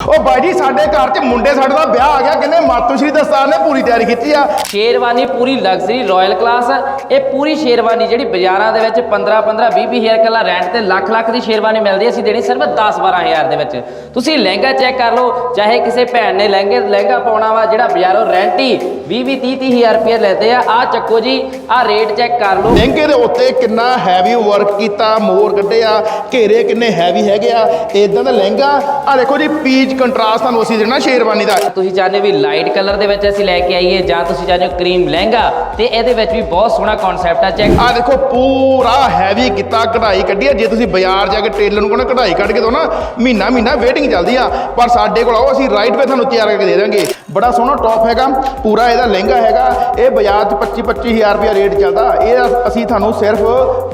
ਉਹ ਬਾਈ ਜੀ ਸਾਡੇ ਘਰ 'ਚ ਮੁੰਡੇ ਸਾਡੇ ਦਾ ਵਿਆਹ ਆ ਗਿਆ ਕਹਿੰਦੇ ਮਾਤੂ ਸ਼੍ਰੀ ਦਸਤਾਰ ਨੇ ਪੂਰੀ ਤਿਆਰੀ ਕੀਤੀ ਆ। ਸ਼ੇਰਵਾਨੀ ਪੂਰੀ ਲਗਜ਼ਰੀ ਰਾਇਲ ਕਲਾਸ ਇਹ ਪੂਰੀ ਸ਼ੇਰਵਾਨੀ ਜਿਹੜੀ ਬਾਜ਼ਾਰਾਂ ਦੇ ਵਿੱਚ 15 15 20 20 ਹਜ਼ਾਰ ਕੱਲਾ ਰੈਂਟ ਤੇ ਲੱਖ ਲੱਖ ਦੀ ਸ਼ੇਰਵਾਨੀ ਮਿਲਦੀ ਹੈ, ਅਸੀਂ ਦੇਣੀ ਸਿਰਫ 10 12 ਹਜ਼ਾਰ ਦੇ ਵਿੱਚ। ਤੁਸੀਂ ਲਹਿੰਗਾ ਚੈੱਕ ਕਰ ਲਓ ਚਾਹੇ ਕਿਸੇ ਭੈਣ ਨੇ ਲਹਿੰਗੇ ਲਹਿੰਗਾ ਪਾਉਣਾ ਵਾ ਜਿਹੜਾ ਬਾਜ਼ਾਰੋਂ ਰੈਂਟ ਹੀ 20 20 30 30 ਹਜ਼ਾਰ ਰੁਪਏ ਲੈਂਦੇ ਆ। ਆ ਚੱਕੋ ਜੀ ਆ ਰੇਟ ਚੈੱਕ ਕਰ ਲਓ। ਲਹਿੰਗੇ ਦੇ ਉੱਤੇ ਕਿੰਨਾ ਹੈਵੀ ਵਰਕ ਕੀਤਾ ਮੋਰ ਕੱਢੇ ਆ ਘੇਰੇ ਕਿੰਨੇ ਹੈਵੀ ਹੈਗੇ ਆ। ਇਦਾਂ ਦਾ ਲਹਿੰਗਾ ਆ ਦੇਖੋ ਜੀ ਪੀਚ ਕੰਟਰਾਸਟ ਤੁਹਾਨੂੰ ਅਸੀਂ ਦੇਣਾ ਸ਼ੇਰਵਾਨੀ ਦਾ। ਤੁਸੀਂ ਚਾਹੁੰਦੇ ਵੀ ਲਾਈਟ ਕਲਰ ਦੇ ਵਿੱਚ ਅਸੀਂ ਲੈ ਕੇ ਆਈਏ ਜਾਂ ਤੁਸੀਂ ਚਾਹੁੰਦੇ ਕਰੀਮ ਲਹਿੰਗਾ? ਤੇ ਇਹਦੇ ਵਿੱਚ ਵੀ ਬਹੁਤ ਸੋਹਣਾ ਕਨਸੈਪਟ ਆ ਚੈੱਕ ਆ ਦੇਖੋ ਪੂਰਾ ਹੈਵੀ ਕੀਤਾ ਕਢਾਈ ਕੱਢੀ ਆ। ਜੇ ਤੁਸੀਂ ਬਾਜ਼ਾਰ ਜਾ ਕੇ ਟੇਲਰ ਨੂੰ ਕਹਿੰਦਾ ਕਢਾਈ ਕੱਢ ਕੇ ਦੋ ਨਾ ਮਹੀਨਾ ਮਹੀਨਾ ਵੇਟਿੰਗ ਚੱਲਦੀ ਆ। ਪਰ ਸਾਡੇ ਕੋਲ ਆਓ ਅਸੀਂ ਰਾਈਟ ਵੇ ਤੁਹਾਨੂੰ ਤਿਆਰ ਕਰਕੇ ਦੇ ਦਾਂਗੇ। ਬੜਾ ਸੋਹਣਾ ਟੌਪ ਹੈਗਾ ਪੂਰਾ ਇਹਦਾ ਲਹਿੰਗਾ ਹੈਗਾ ਇਹ ਬਾਜ਼ਾਰ 'ਚ 25 25000 ਰੁਪਇਆ ਰੇਟ ਚੱਲਦਾ। ਇਹ ਅਸੀਂ ਤੁਹਾਨੂੰ ਸਿਰਫ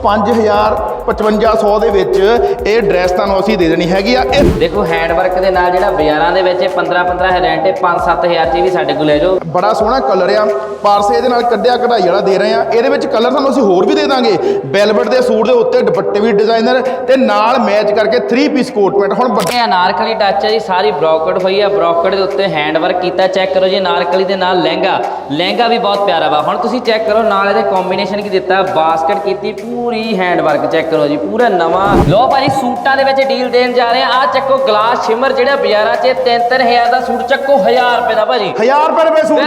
5000 5500 ਦੇ ਵਿੱਚ ਇਹ ਡਰੈਸ ਤੁਹਾਨੂੰ ਅਸੀਂ ਦੇ ਦੇਣੀ ਹੈਗੀ ਆ। ਇਹ ਦੇਖੋ ਹੈਂਡ ਵਰਕ ਦੇ ਨਾਲ ਜਿਹੜਾ ਬਾਜ਼ਾਰਾਂ ਦੇ ਵਿੱਚ 15 15 ਰੈਂਟ 5 7000 ਚ ਵੀ ਸਾਡੇ ਕੋਲ ਲੈ ਜਾਓ। ਬੜਾ ਸੋਹਣਾ ਕਲਰ ਆ। ਪਾਰਸ ਇਹਦੇ ਨਾਲ ਕੱਢਿਆ ਕਢਾਈ ਵਾਲਾ ਦੇ ਰਹੇ ਆ। ਇਹਦੇ ਵਿੱਚ ਕਲਰ ਤੁਹਾਨੂੰ ਅਸੀਂ ਹੋਰ ਵੀ ਦੇ ਦਾਂਗੇ। ਵੈਲਵਟ ਦੇ ਸੂਟ ਦੇ ਉੱਤੇ ਦੁਪੱਟੇ ਵੀ ਡਿਜ਼ਾਈਨਰ ਤੇ ਨਾਲ ਮੈਚ ਕਰਕੇ 3 ਪੀਸ ਕੋਟ ਪੈਂਟ ਹੁਣ ਇਹ ਅਨਾਰਕਲੀ ਟੱਚ ਹੈ ਜੀ ਸਾਰੀ ਬ੍ਰੋਕਟ ਹੋਈ ਆ। ਬ੍ਰੋਕਟ ਦੇ ਉੱਤੇ ਹੈਂਡ ਵਰਕ ਕੀਤਾ ਚੈੱਕ ਕਰੋ ਜੀ ਅਨਾਰਕਲੀ ਦੇ ਨਾਲ ਲਹਿੰਗਾ। ਲਹਿੰਗਾ ਵੀ ਬਹੁਤ ਪਿਆਰਾ ਵਾ। ਹੁਣ ਤੁਸੀਂ ਚੈੱਕ ਕਰੋ ਨਾਲ ਇਹਦੇ ਕੰਬੀਨੇਸ਼ਨ ਕੀ ਦਿੱਤਾ? ਬਾਸਕਟ ਕੀਤੀ ਪੂਰੀ ਹੈਂਡ ਵਰਕ ਚੈੱਕ ਕਰੋ ਜੀ ਪੂਰਾ ਨਵਾਂ। ਲੋ ਭਾਜੀ ਸੂਟਾਂ ਦੇ ਵਿੱਚ ਡੀਲ ਦੇਣ ਜਾ ਰਹੇ ਆ ਆ ਚੱਕੋ ਗਲਾਸ ਸ਼ਿਮਰ ਜਿਹੜਾ ਬਾਜ਼ਾਰਾਂ 'ਚ 3-3000 ਦਾ ਸੂਟ ਚੱਕੋ 1000 ਰੁਪਏ ਦਾ ਭਾਜੀ। 1000 ਰੁਪਏ ਦੇ ਸੂਟ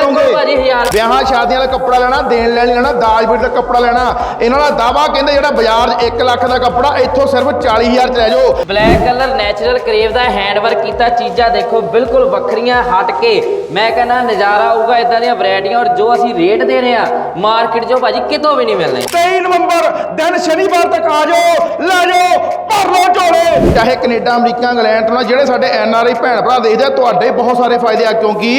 ਹਜ਼ਾਰ। ਵਿਆਹਾਂ ਸ਼ਾਦੀਆਂ ਦਾ ਕੱਪੜਾ ਲੈਣਾ ਦੇਣ ਲੈਣ ਲੈਣਾ ਦਾਜ ਬੀੜ ਦਾ ਕੱਪੜਾ ਲੈਣਾ। ਇਹਨਾਂ ਦਾ ਦਾਵਾ ਕਹਿੰਦੇ ਜਿਹੜਾ ਬਾਜ਼ਾਰ 'ਚ 1 ਲੱਖ ਦਾ ਕੱਪੜਾ ਇੱਥੋਂ ਸਿਰਫ 40000 ਚ ਲੈ ਜਾਓ। ਬਲੈਕ ਕਲਰ ਨੈਚੁਰਲ ਕਰੇਵ ਦਾ ਹੈਂਡ ਵਰਕ ਕੀਤਾ ਚੀਜ਼ਾਂ ਦੇਖੋ ਬਿਲਕੁਲ ਵੱਖਰੀਆਂ ਹਟ ਕੇ। ਮੈਂ ਕਹਿੰਦਾ ਨਜ਼ਾਰਾ ਆਊਗਾ ਇਦਾਂ ਦੀਆਂ ਵੈਰਾਈਟੀਆਂ ਔਰ ਜੋ ਅਸੀਂ ਰੇਟ ਦੇ ਰਹੇ ਆ ਮਾਰਕੀਟ 'ਚੋਂ ਭਾਜੀ ਕਿਤੋਂ ਵੀ ਨਹੀਂ ਮਿਲਣੇ। 23 ਨਵੰਬਰ ਦਿਨ ਸ਼ਨੀਵਾਰ ਤੱਕ ਆ ਜਾਓ ਲੈ ਜਾਓ ਭਰ ਲਓ ਝੋਲੇ। ਚਾਹੇ ਕੈਨੇਡਾ ਅਮਰੀਕਾ ਇੰਗਲੈਂਡ ਤੋਂ ਨਾ ਜਿਹੜੇ ਸਾਡੇ ਐਨ ਆਰ ਆਈ ਭੈਣ ਭਰਾ ਦੇਖਦੇ ਆ ਤੁਹਾਡੇ ਬਹੁਤ ਸਾਰੇ ਫਾਇਦੇ ਆ ਕਿਉਂਕਿ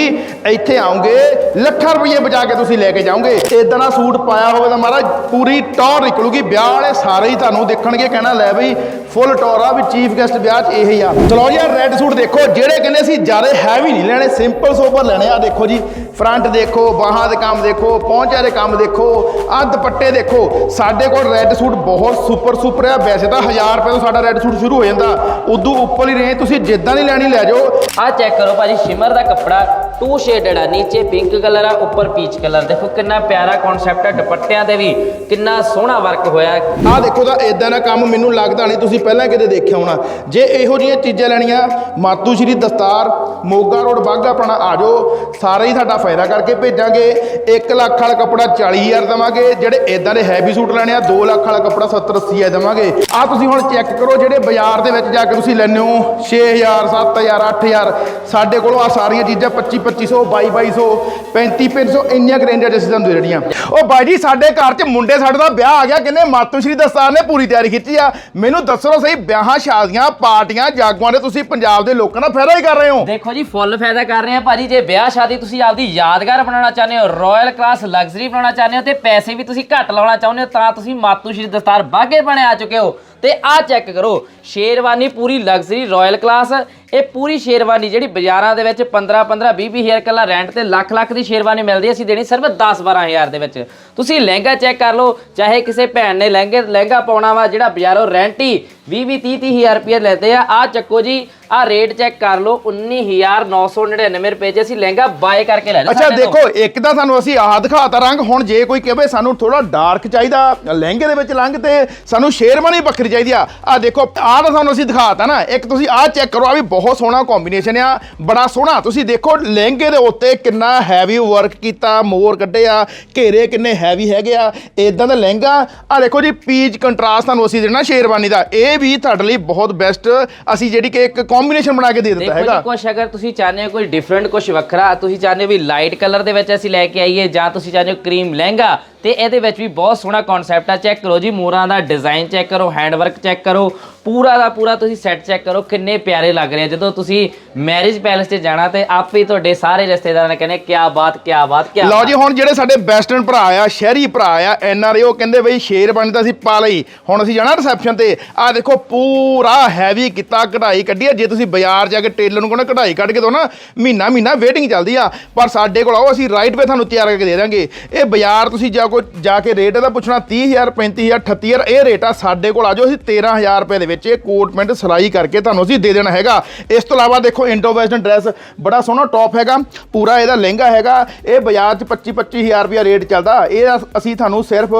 ਇੱਥੇ ਆਉਂਗੇ ਲੱਖਾਂ ਰੁਪਏ ਬਚਾ ਕੇ ਤੁਸੀਂ ਲੈ ਕੇ ਜਾਓਗੇ। ਇਦਾਂ ਦਾ ਸੂਟ ਪਾਇਆ ਹੋਵੇ ਤਾਂ ਮਹਾਰਾਜ ਪੂਰੀ ਟੌਰ ਨਿਕਲੂਗੀ ਵਿਆਹ ਵਾਲੇ ਸਾਰੇ ਹੀ ਤੁਹਾਨੂੰ ਦੇਖਣਗੇ ਕਹਿਣਾ ਲੈ ਬਈ ਫੁੱਲ ਟੋਰਾ ਵੀ ਚੀਫ ਗੈਸਟ ਵਿਆਹ 'ਚ ਇਹੀ ਆ। ਚਲੋ ਜੀ ਰੈੱਡ ਸੂਟ ਦੇਖੋ, ਜਿਹੜੇ ਕਹਿੰਦੇ ਅਸੀਂ ਜ਼ਿਆਦਾ ਹੈਵੀ ਨਹੀਂ ਲੈਣੇ ਸਿੰਪਲ ਸੋਬਰ ਲੈਣੇ ਆ। ਦੇਖੋ ਜੀ ਫਰੰਟ ਦੇਖੋ, ਬਾਹਾਂ ਦੇ ਕੰਮ ਦੇਖੋ ਪਹੁੰਚਿਆ ਦੇ ਕੰਮ ਦੇਖੋ ਆ ਦੁਪੱਟੇ ਦੇਖੋ, ਸਾਡੇ ਕੋਲ ਰੈੱਡ ਸੂਟ ਬਹੁਤ ਸੁਪਰ ਸੁਪਰ ਆ। ਵੈਸੇ ਤਾਂ 1000 ਰੁਪਏ ਤੋਂ ਸਾਡਾ ਰੈੱਡ ਸੂਟ ਸ਼ੁਰੂ ਹੋ ਜਾਂਦਾ। ਉਦੋਂ ਉੱਪਰ ਹੀ ਰਹੇ ਤੁਸੀਂ ਜਿੱਦਾਂ ਦੀ ਲੈਣੀ ਲੈ ਜਾਓ। ਆ ਚੈੱਕ ਕਰੋ ਭਾਜੀ, ਸ਼ਿਮਰ ਦਾ ਕੱਪੜਾ ਟੂ ਸ਼ੇਡਡ ਆ ਨੀਚੇ ਪਿੰਕ ਕਲਰ ਆ, ਉੱਪਰ ਪੀਚ ਕਲਰ ਦੇਖੋ ਕਿੰਨਾ ਪਿਆਰਾ ਕਨਸੈਪਟ ਆ ਦੁਪੱਟਿਆਂ ਤੇ ਵੀ, ਕਿੰਨਾ ਸੋਹਣਾ ਵਰਕ ਹੋਇਆ। ਆਹ ਦੇਖੋ ਤਾਂ ਇਦਾਂ ਦਾ ਕੰਮ ਮੈਨੂੰ ਲੱਗਦਾ ਨਹੀਂ, ਤੁਸੀਂ ਪਹਿਲਾਂ ਕਿਤੇ ਦੇਖਿਆ ਹੋਣਾ। ਜੇ ਇਹੋ ਜਿਹੀਆਂ ਚੀਜ਼ਾਂ ਲੈਣੀਆਂ, ਮਾਤੂ ਸ਼੍ਰੀ ਦਸਤਾਰ, ਮੋਗਾ ਰੋਡ ਬਾਗਾ ਆਪਣਾ ਆ ਜਾਓ। ਸਾਰੇ ਹੀ ਸਾਡਾ ਫਾਇਦਾ ਕਰਕੇ ਭੇਜਾਂਗੇ। 1 ਲੱਖ ਵਾਲਾ ਕੱਪੜਾ 40000 ਦੇਵਾਂਗੇ। ਜਿਹੜੇ ਇਦਾਂ ਦੇ ਹੈਵੀ ਸੂਟ ਲੈਣੇ ਆ 2 ਲੱਖ ਵਾਲਾ ਕੱਪੜਾ 70 80000 ਦੇਵਾਂਗੇ। ਆ ਤੁਸੀਂ ਹੁਣ ਚੈੱਕ ਕਰੋ, ਜਿਹੜੇ ਬਾਜ਼ਾਰ ਦੇ ਵਿੱਚ ਜਾ ਕੇ ਤੁਸੀਂ ਲੈਂਦੇ ਹੋ 6000 7000 8000 ਸਾਡੇ ਕੋਲੋਂ ਆ ਸਾਰੀਆਂ ਚੀਜ਼ਾਂ 25 2500 2200 3500 ਇੰਨੀਆਂ ਰੇਂਜਾਂ ਅਸੀਂ ਤੁਹਾਨੂੰ ਦੇ ਦੇਣੀਆਂ ਉਹ ਬਾਈ ਜੀ ਸਾਡੇ ਘਰ 'ਚ ਮੁੰਡੇ ਸਾਡੇ ਦਾ ਵਿਆਹ ਆ ਗਿਆ ਕਹਿੰਦੇ ਮਾਤੂ ਦਸਤਾਰ ਨੇ ਪੂਰੀ ਤਿਆਰੀ ਕੀਤੀ ਆ ਮੈਨੂੰ ਦੱਸੋ ਸਹੀ ਵਿਆਹਾਂ ਸ਼ਾਦੀਆਂ ਪਾਰਟੀਆਂ ਜਾਗੂਆਂ ਦੇ ਤੁਸੀਂ ਪੰਜਾਬ ਦੇ ਲੋਕਾਂ ਦਾ ਫਾਇਦਾ ਹੀ ਕਰ ਰਹੇ ਹੋ ਦੇਖੋ ਜੀ ਫੁੱਲ ਫਾਇਦਾ ਕਰ ਰਹੇ ਆ ਭਾਜੀ ਜੇ ਵਿਆਹ ਸ਼ਾਦੀ ਤੁਸੀਂ ਆਪਦੀ ਯਾਦਗਾਰ ਬਣਾਉਣਾ ਚਾਹੁੰਦੇ ਹੋ ਰਾਇਲ ਕਲਾਸ ਲਗਜ਼ਰੀ ਬਣਾਉਣਾ ਚਾਹੁੰਦੇ ਹੋ ਤੇ ਪੈਸੇ ਵੀ ਤੁਸੀਂ ਘੱਟ ਲਾਉਣਾ ਚਾਹੁੰਦੇ ਹੋ ਤਾਂ ਤੁਸੀਂ ਮਾਤੂ ਸ਼੍ਰੀ ਦਸਤਾਰ ਬਾਗੇ ਬਣੇ ਆ ਚੁੱਕੇ ਹੋ ਤੇ ਆਹ ਚੈੱਕ ਕਰੋ ਸ਼ੇਰਵਾਨੀ ਪੂਰੀ ਲਗਜ਼ਰੀ ਰਾਇਲ ਕਲਾਸ ਇਹ ਪੂਰੀ ਸ਼ੇਰਵਾਨੀ ਜਿਹੜੀ ਬਾਜ਼ਾਰਾਂ ਦੇ ਵਿੱਚ 15 15 20 20 ਹਜ਼ਾਰ ਕੱਲਾ ਰੈਂਟ ਤੇ ਲੱਖ ਲੱਖ ਦੀ ਸ਼ੇਰਵਾਨੀ ਮਿਲਦੀ ਅਸੀਂ ਦੇਣੀ ਸਿਰਫ 10 12 ਹਜ਼ਾਰ ਦੇ ਵਿੱਚ। ਤੁਸੀਂ ਲਹਿੰਗਾ ਚੈੱਕ ਕਰ ਲਓ ਚਾਹੇ ਕਿਸੇ ਭੈਣ ਨੇ ਲਹਿੰਗੇ ਲਹਿੰਗਾ ਪਾਉਣਾ ਵਾ ਜਿਹੜਾ ਬਾਜ਼ਾਰੋਂ ਰੈਂਟ ਹੀ 20 20 30 30 ਹਜ਼ਾਰ ਰੁਪਏ ਲੈਂਦੇ ਆ। ਆਹ ਚੱਕੋ ਜੀ ਆਹ ਰੇਟ ਚੈੱਕ ਕਰ ਲਓ 19999 ਰੁਪਏ 'ਚ ਅਸੀਂ ਲਹਿੰਗਾ ਬਾਏ ਕਰਕੇ ਲੈ ਲਓ ਅੱਛਾ ਦੇਖੋ ਇੱਕ ਤਾਂ ਸਾਨੂੰ ਅਸੀਂ ਆਹ ਦਿਖਾਤਾ ਰੰਗ ਹੁਣ ਜੇ ਕੋਈ ਕਹੇ ਸਾਨੂੰ ਥੋੜਾ ਡਾਰਕ ਚਾਹੀਦਾ ਲਹਿੰਗੇ ਦੇ ਵਿੱਚ ਲੰਘ ਤੇ ਸਾਨੂੰ ਸ਼ੇਰਵਾਨੀ ਬੱਕਰੀ ਚਾਹੀਦੀ ਆ। ਆ ਦੇਖੋ ਆਹ ਤਾਂ ਸਾਨੂੰ ਅਸੀਂ ਦਿਖਾਤਾ ਨਾ ਇੱਕ ਤੁਸੀਂ ਆਹ ਚੈੱਕ ਕਰੋ ਆ ਵੀ ਬਹੁਤ ਸੋਹਣਾ ਕੰਬੀਨੇਸ਼ਨ ਆ ਬੜਾ ਸੋਹਣਾ। ਤੁਸੀਂ ਦੇਖੋ ਲਹਿੰਗੇ ਦੇ ਉੱਤੇ ਕਿੰਨਾ ਹੈਵੀ ਵਰਕ ਕੀਤਾ ਮੋਰ ਕੱਢੇ ਆ ਘੇਰੇ ਕਿੰਨੇ ਹੈਵੀ ਹੈਗੇ ਆ ਇਦਾਂ ਦਾ ਲਹਿੰਗਾ। ਆ ਦੇਖੋ ਜੀ ਪੀਚ ਕੰਟਰਾਸਟ ਤੁਹਾਨੂੰ ਅਸੀਂ ਦੇਣਾ ਸ਼ੇਰਵਾਨੀ ਦਾ। ਇਹ ਵੀ ਤੁਹਾਡੇ ਲਈ ਬਹੁਤ ਬੈਸਟ ਅਸੀਂ ਜਿਹੜੀ ਕਿ ਇੱਕ ਕੰਬੀਨੇਸ਼ਨ ਬਣਾ ਕੇ ਦੇ ਦਿੱਤਾ ਦੇਖੋ ਹੈਗਾ। ਜੀ ਕੁਛ ਅਗਰ ਤੁਸੀਂ ਚਾਹੁੰਦੇ ਹੋ ਕੋਈ ਡਿਫਰੈਂਟ ਕੁਛ ਵੱਖਰਾ ਤੁਸੀਂ ਚਾਹੁੰਦੇ ਹੋ ਵੀ ਲਾਈਟ ਕਲਰ ਦੇ ਵਿੱਚ ਅਸੀਂ ਲੈ ਕੇ ਆਈਏ ਜਾਂ ਤੁਸੀਂ ਚਾਹੁੰਦੇ ਹੋ ਕਰੀਮ ਲਹਿੰਗਾ ਤੇ ਇਹਦੇ ਵਿੱਚ ਵੀ ਬਹੁਤ ਸੋਹਣਾ ਕਨਸੈਪਟ ਆ। ਚੈੱਕ ਕਰੋ ਜੀ ਮੋਰਾਂ ਦਾ ਡਿਜ਼ਾਈਨ ਚੈੱਕ ਕਰੋ ਹੈਂਡ ਵਰਕ ਚੈੱਕ ਕਰੋ। ਪੂਰਾ ਦਾ ਪੂਰਾ ਤੁਸੀਂ ਸੈੱਟ ਚੈੱਕ ਕਰੋ ਕਿੰਨੇ ਪਿਆਰੇ ਲੱਗ ਰਹੇ ਆ। ਜਦੋਂ ਤੁਸੀਂ ਮੈਰਿਜ ਪੈਲੇਸ 'ਚ ਜਾਣਾ ਤੇ ਆਪੇ ਤੁਹਾਡੇ ਸਾਰੇ ਰਿਸ਼ਤੇਦਾਰਾਂ ਨੇ ਕਹਿੰਦੇ ਕੀ ਬਾਤ ਕੀ ਬਾਤ ਕੀ ਲਓ ਜੀ ਹੁਣ ਜਿਹੜੇ ਸਾਡੇ ਵੈਸਟਰਨ ਭਰਾ ਆ ਸ਼ਹਿਰੀ ਭਰਾ ਆ ਐਨ ਆਰ ਉਹ ਕਹਿੰਦੇ ਬਈ ਸ਼ੇਰ ਬਣਦਾ ਸੀ ਪਾ ਲਈ ਹੁਣ ਅਸੀਂ ਜਾਣਾ ਰਿਸੈਪਸ਼ਨ ਤੇ। ਆ ਦੇਖੋ ਪੂਰਾ ਹੈਵੀ ਕੀਤਾ ਕਢਾਈ ਕੱਢੀ ਆ। ਜੇ ਤੁਸੀਂ ਬਾਜ਼ਾਰ ਜਾ ਕੇ ਟੇਲਰ ਨੂੰ ਕਹਿੰਦਾ ਕਢਾਈ ਕੱਢ ਕੇ ਦੋ ਨਾ ਮਹੀਨਾ ਮਹੀਨਾ ਵੇਟਿੰਗ ਚੱਲਦੀ ਆ। ਪਰ ਸਾਡੇ ਕੋਲ ਆਓ ਅਸੀਂ ਰਾਈਟ ਵੇ ਤੁਹਾਨੂੰ ਤਿਆਰ ਕਰਕੇ ਦੇ ਦਾਂਗੇ ਇਹ ਬਾਜ਼ਾਰ ਤੁਸੀਂ ਜਾ ਕੋ ਜਾ ਕੇ ਰੇਟ ਇਹਦਾ ਪੁੱਛਣਾ 30000 35000 38000 ਇਹ ਰੇਟ ਆ ਸਾਡੇ ਕੋਲ ਆ ਜਾਓ ਅਸੀਂ 13000 ਰੁਪਏ ਦੇ ਵਿੱਚ। ਵਿੱਚ ਇਹ ਕੋਟ ਪੈਂਟ ਸਿਲਾਈ ਕਰਕੇ ਤੁਹਾਨੂੰ ਅਸੀਂ ਦੇ ਦੇਣਾ ਹੈਗਾ। ਇਸ ਤੋਂ ਇਲਾਵਾ ਦੇਖੋ ਇੰਡੋ ਵੈਸਟਰਨ ਡਰੈਸ ਬੜਾ ਸੋਹਣਾ ਟੌਪ ਹੈਗਾ, ਪੂਰਾ ਇਹਦਾ ਲਹਿੰਗਾ ਹੈਗਾ। ਇਹ ਬਾਜ਼ਾਰ 'ਚ 25 25000 ਰੁਪਇਆ ਰੇਟ ਚੱਲਦਾ। ਇਹ ਅਸੀਂ ਤੁਹਾਨੂੰ ਸਿਰਫ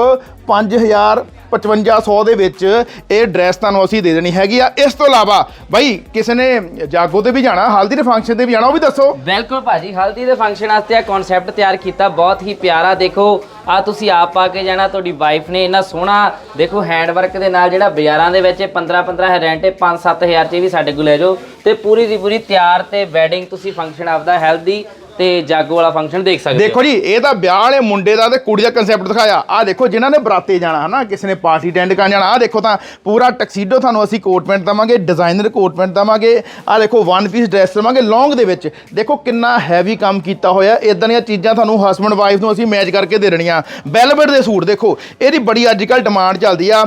5500 ਦੇ ਵਿੱਚ ਇਹ ਡਰੈਸ ਤੁਹਾਨੂੰ ਅਸੀਂ ਦੇ ਦੇਣੀ ਹੈਗੀ ਆ। ਇਸ ਤੋਂ ਇਲਾਵਾ ਬਾਈ ਕਿਸੇ ਨੇ ਜਾਗੋ ਤੇ ਵੀ ਜਾਣਾ, ਹਲਦੀ ਦੇ ਫੰਕਸ਼ਨ ਤੇ ਵੀ ਜਾਣਾ, ਉਹ ਵੀ ਦੱਸੋ। ਬਿਲਕੁਲ ਭਾਜੀ, ਹਲਦੀ ਦੇ ਫੰਕਸ਼ਨ ਵਾਸਤੇ ਆ ਕਨਸੈਪਟ ਤਿਆਰ ਕੀਤਾ, ਬਹੁਤ ਹੀ ਪਿਆਰਾ ਦੇਖੋ। ਆ ਤੁਸੀਂ ਆਪ ਪਾ ਕੇ ਜਾਣਾ, ਤੁਹਾਡੀ ਵਾਈਫ ਨੇ ਇੰਨਾ ਸੋਹਣਾ ਦੇਖੋ ਹੈਂਡ ਵਰਕ ਦੇ ਨਾਲ ਜਿਹੜਾ ਬਾਜ਼ਾਰਾਂ ਦੇ ਵਿੱਚ 15 15 ਰੈਂਟ 5 7000 ਚ ਵੀ ਸਾਡੇ ਕੋਲ ਲੈ ਜਾਓ। ਤੇ ਪੂਰੀ ਦੀ ਪੂਰੀ ਤਿਆਰ ਤੇ ਵੈਡਿੰਗ ਤੁਸੀਂ ਫੰਕਸ਼ਨ ਆਪਦਾ ਹੈਲਦੀ ਤੇ ਜਾਗੋ ਵਾਲਾ ਫੰਕਸ਼ਨ ਦੇਖ ਸਕਦੇ ਦੇਖੋ ਜੀ, ਇਹ ਤਾਂ ਵਿਆਹ ਵਾਲੇ ਮੁੰਡੇ ਦਾ ਤੇ ਕੁੜੀ ਦਾ ਕਨਸੈਪਟ ਦਿਖਾਇਆ। ਆ ਦੇਖੋ, ਜਿਨ੍ਹਾਂ ਨੇ ਬਰਾਤੇ ਜਾਣਾ, ਹਨਾ? ਕਿਸੇ ਨੇ ਪਾਰਟੀ ਅਟੈਂਡ ਕਰਨ ਜਾਣਾ। ਆ ਦੇਖੋ ਤਾਂ ਪੂਰਾ ਟਕਸੀਡੋ ਤੁਹਾਨੂੰ ਅਸੀਂ ਕੋਟ ਪੈਂਟ ਦਵਾਂਗੇ ਡਿਜ਼ਾਈਨਰ ਕੋਟ ਪੈਂਟ ਦਵਾਂਗੇ। ਆ ਦੇਖੋ ਵਨ ਪੀਸ ਡਰੈਸ ਦਵਾਂਗੇ ਲੌਂਗ ਦੇ ਵਿੱਚ। ਦੇਖੋ ਕਿੰਨਾ ਹੈਵੀ ਕੰਮ ਕੀਤਾ ਹੋਇਆ। ਇਦਾਂ ਦੀਆਂ ਚੀਜ਼ਾਂ ਤੁਹਾਨੂੰ ਹਸਬੰਡ ਵਾਈਫ ਨੂੰ ਅਸੀਂ ਮੈਚ ਕਰਕੇ ਦੇ ਦੇਣੀਆਂ। ਵੈਲਵਟ ਦੇ ਸੂਟ ਦੇਖੋ, ਇਹਦੀ ਬੜੀ ਅੱਜ ਕੱਲ੍ਹ ਡਿਮਾਂਡ ਚੱਲਦੀ ਆ।